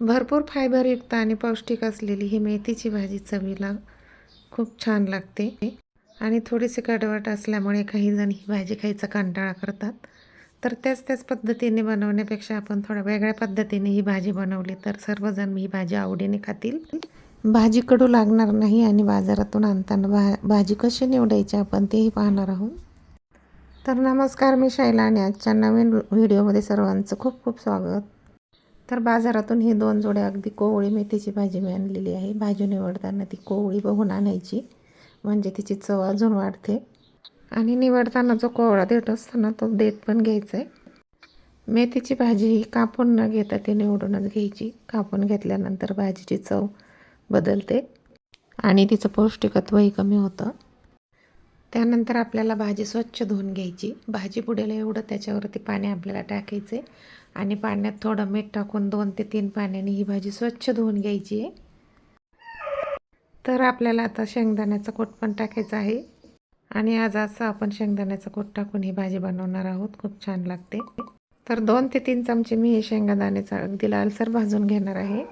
भरपूर फायबरयुक्त आणि पौष्टिक असलेली ही मेथीची भाजी चवीला खूप छान लागते. आणि थोडीशी कडवट असल्यामुळे काही जण ही भाजी खायचा कंटाळा करतात. तर त्याच त्याच पद्धतीने बनवण्यापेक्षा आपण थोड्या वेगळ्या पद्धतीने ही भाजी बनवली तर सर्वजण ही भाजी आवडीने खातील. भाजी कडू लागणार नाही आणि बाजारातून आणताना भा भाजी कशी निवडायची आपण तेही पाहणार आहोत. तर नमस्कार मी शैला आणि आजच्या नवीन व्हिडिओमध्ये सर्वांचं खूप खूप स्वागत. तर बाजारातून हे दोन जोड्या अगदी कोवळी मेथीची भाजी मी आणलेली आहे. भाजी निवडताना ती कोवळी बघून आणायची. म्हणजे तिची चव अजून वाढते. आणि निवडताना जो कोवळा देठ असतो ना तो देठ पण घ्यायचा आहे मेथीची भाजी ही कापून न घेता ती निवडूनच घ्यायची. कापून घेतल्यानंतर भाजीची चव बदलते. आणि तिचं पौष्टिकत्वही कमी होतं. त्यानंतर आपल्याला भाजी स्वच्छ धुवून घ्यायची. भाजी बुडेल एवढं त्याच्यावरती पाणी आपल्याला टाकायचे आणि पाण्यात थोडं मीठ टाकून दोन ते तीन पाण्याने ही भाजी स्वच्छ धुवून घ्यायची आहे. तर आपल्याला आता शेंगदाण्याचा कोट पण टाकायचा आहे. आणि आज असं आपण शेंगदाण्याचा कोट टाकून ही भाजी बनवणार आहोत. खूप छान लागते. तर दोन ते तीन चमचे मी हे शेंगदाण्याचा अगदी लालसर भाजून घेणार आहे.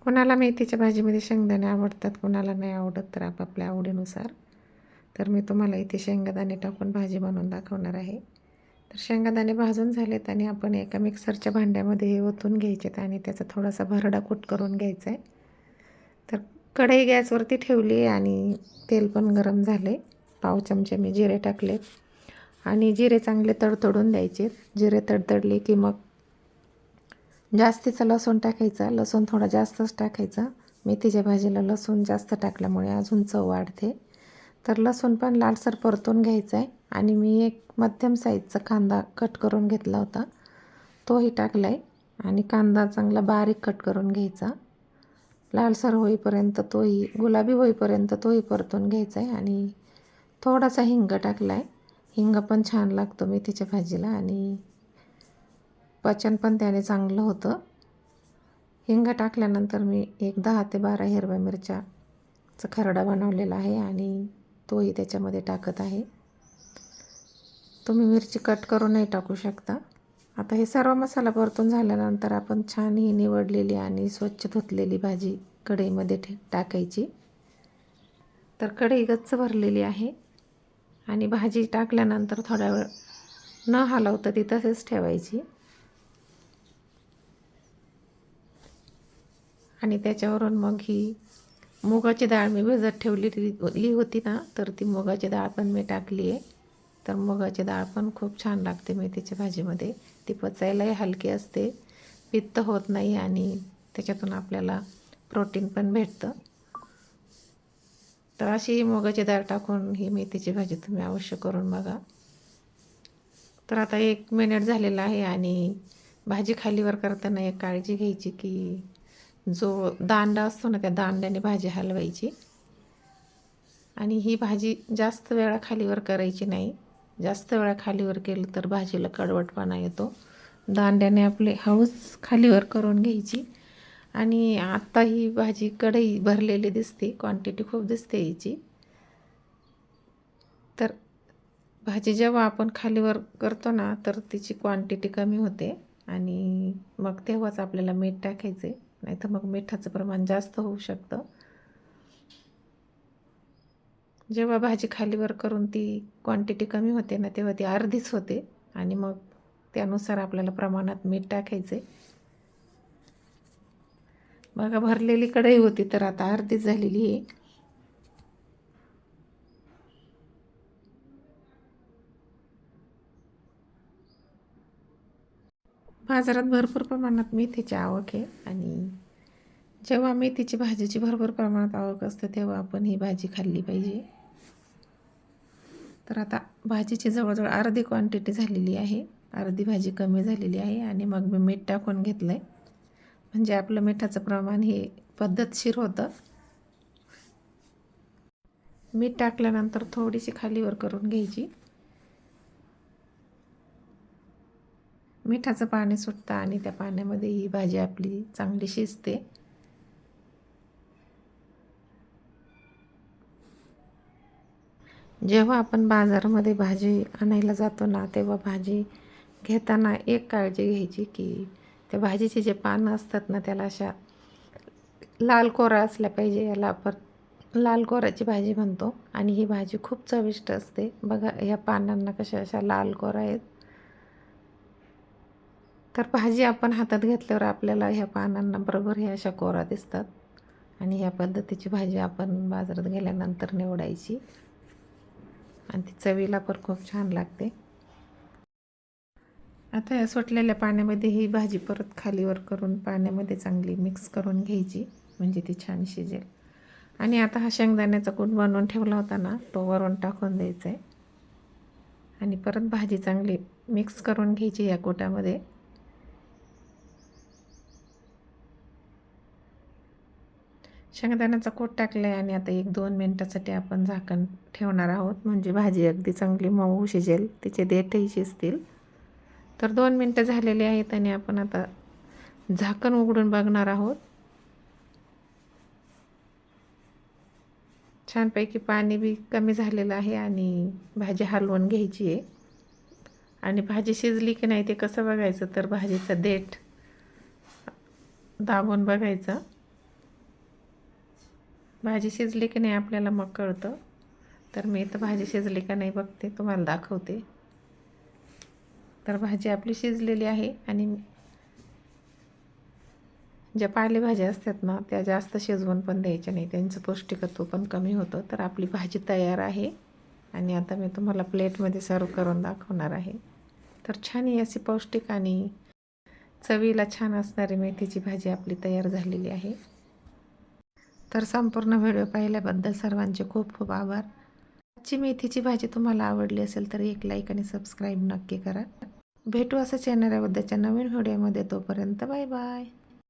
कोणाला मेथीच्या भाजीमध्ये शेंगदाणे आवडतात कोणाला नाही आवडत तर आपापल्या आवडीनुसार. तर मी तुम्हाला इथे शेंगदाणे टाकून भाजी बनवून दाखवणार आहे. तर शेंगादाणे भाजून झालेत आणि आपण एका मिक्सरच्या भांड्यामध्ये हे ओतून घ्यायचेत आणि त्याचा थोडासा भरडा कूट करून घ्यायचा आहे तर कढई गॅसवरती ठेवली आहे आणि तेल पण गरम झाले पाव चमचे मी जिरे टाकले आणि जिरे चांगले तडतडून द्यायचे. जिरे तडतडले की मग जास्तीचा लसूण टाकायचा. लसूण थोडा जास्तच टाकायचा. मेथीच्या भाजीला लसूण जास्त टाकल्यामुळे अजून चव वाढते. तर लसूण पण लालसर परतून घ्यायचा आहे आणि मी एक मध्यम साईजचा कांदा कट करून घेतला होता. तोही टाकला आहे आणि कांदा चांगला बारीक कट करून घ्यायचा. लालसर होईपर्यंत तोही गुलाबी होईपर्यंत तोही परतून घ्यायचा आहे आणि थोडासा हिंग टाकला आहे हिंग पण छान लागतो मेथीच्या भाजीला. आणि पचन पण त्याने चांगलं होतं. हिंग टाकल्यानंतर मी एक दहा ते बारा हिरव्या मिरच्याचा खरडा बनवलेला आहे. आणि तोही त्याच्यामध्ये टाकत आहे. तुम्ही मिरची कट करूनही टाकू शकता. आता हे सर्व मसाला परतून झाल्यानंतर आपण छान ही निवडलेली आणि स्वच्छ धुतलेली भाजी कढईमध्ये ठे टाकायची. तर कढई गच्च भरलेली आहे. आणि भाजी टाकल्यानंतर थोडा वेळ न हलवता ती तसेच ठेवायची. आणि त्याच्यावरून मग ही मुगाची डाळ मी भिजत ठेवलेली होती. ना तर ती मुगाची डाळ पण मी टाकली आहे. तर मुगाची डाळ पण खूप छान लागते मेथीच्या भाजीमध्ये. ती पचायलाही हलकी असते पित्त होत नाही आणि त्याच्यातून आपल्याला प्रोटीन पण भेटतं. तर अशी ही मुगाची डाळ टाकून ही मेथीची भाजी तुम्ही अवश्य करून बघा. तर आता एक मिनिट झालेला आहे आणि भाजी खालीवर करताना एक काळजी घ्यायची की जो दांडा असतो ना त्या दांड्याने भाजी हलवायची. आणि ही भाजी जास्त वेळा खालीवर करायची नाही. जास्त वेळा खालीवर केलं तर भाजीला कडवटपणा येतो. दांड्याने आपले हळूच खालीवर करून घ्यायची. आणि आत्ता ही भाजी कढई भरलेली दिसते. क्वांटिटी खूप दिसते याची. तर भाजी जेव्हा आपण खालीवर करतो ना तर तिची क्वांटिटी कमी होते. आणि मग तेव्हाच आपल्याला मीठ टाकायचे नाही तर मग मिठाचं प्रमाण जास्त होऊ शकतं. जेव्हा भाजी खालीवर करून ती क्वांटिटी कमी होते ना तेव्हा ती अर्धीच होते आणि मग त्यानुसार आपल्याला प्रमाणात मीठ टाकायचे. बघा भरलेली कढई होती तर आता अर्धीच झालेली आहे. बाजारात भरपूर प्रमाणात मेथीची आवक आहे आणि जेव्हा मेथीची भाजीची भरपूर प्रमाणात आवक असते तेव्हा आपण ही भाजी खाल्ली पाहिजे. तर आता भाजीची जवळजवळ अर्धी क्वांटिटी झालेली आहे. अर्धी भाजी कमी झालेली आहे आणि मग मी मीठ टाकून घेतलं आहे म्हणजे आपलं मिठाचं प्रमाण हे पद्धतशीर होतं. मीठ टाकल्यानंतर थोडीशी खालीवर करून घ्यायची. मिठाचं पाणी सुटतं आणि त्या पाण्यामध्ये ही भाजी आपली चांगली शिजते. जेव्हा आपण बाजारामध्ये भाजी आणायला जातो ना तेव्हा भाजी घेताना एक काळजी घ्यायची की त्या भाजीचे जे पानं असतात ना त्याला अशा लाल कोरा असल्या पाहिजे. याला आपण लाल कोराची भाजी म्हणतो आणि ही भाजी खूप चविष्ट असते. बघा ह्या पानांना कशा अशा लाल कोरा आहेत. तर भाजी आपण हातात घेतल्यावर आपल्याला ह्या पानांना बरोबर ह्या अशा कोरा दिसतात. आणि ह्या पद्धतीची भाजी आपण बाजारात गेल्यानंतर निवडायची. आणि ती चवीला पण खूप छान लागते. आता या सुटलेल्या पाण्यामध्ये ही भाजी परत खालीवर करून पाण्यामध्ये चांगली मिक्स करून घ्यायची म्हणजे ती छान शिजेल. आणि आता हा शेंगदाण्याचा कूट बनवून ठेवला होता ना तो वरून टाकून द्यायचा आहे आणि परत भाजी चांगली मिक्स करून घ्यायची या कुटामध्ये. शेंगदाण्याचा कोट टाकला आहे आणि आता एक दोन मिनटासाठी आपण झाकण ठेवणार आहोत. म्हणजे भाजी अगदी चांगली मऊ शिजेल तिचे देठही शिजतील. तर दोन मिनटं झालेली आहेत आणि आपण आता झाकण उघडून बघणार आहोत. छानपैकी पाणी बी कमी झालेलं आहे आणि भाजी हलवून घ्यायची आहे. आणि भाजी शिजली की नाही ते कसं बघायचं? तर भाजीचं देठ दाबून बघायचं. भाजी शिजली की नाही आपल्याला मग कळतं. तर मी तर भाजी शिजली का नाही बघते तुम्हाला दाखवते. तर भाजी आपली शिजलेली आहे आणि ज्या पालेभाज्या असतात ना त्या जास्त शिजवून पण द्यायच्या नाही. त्यांचं पौष्टिकत्व पण कमी होतं. तर आपली भाजी तयार आहे. आणि आता मी तुम्हाला प्लेटमध्ये सर्व करून दाखवणार आहे. तर छान ही अशी पौष्टिक आणि चवीला छान असणारी मेथीची भाजी आपली तयार झालेली आहे. तर संपूर्ण व्हिडिओ पाहिल्याबद्दल सर्वांचे खूप खूप आभार. आजची मेथीची भाजी तुम्हाला आवडली असेल तर एक लाईक आणि सबस्क्राईब नक्की करा. भेटू असं येणाऱ्या उद्याच्या नवीन व्हिडिओमध्ये तोपर्यंत बाय बाय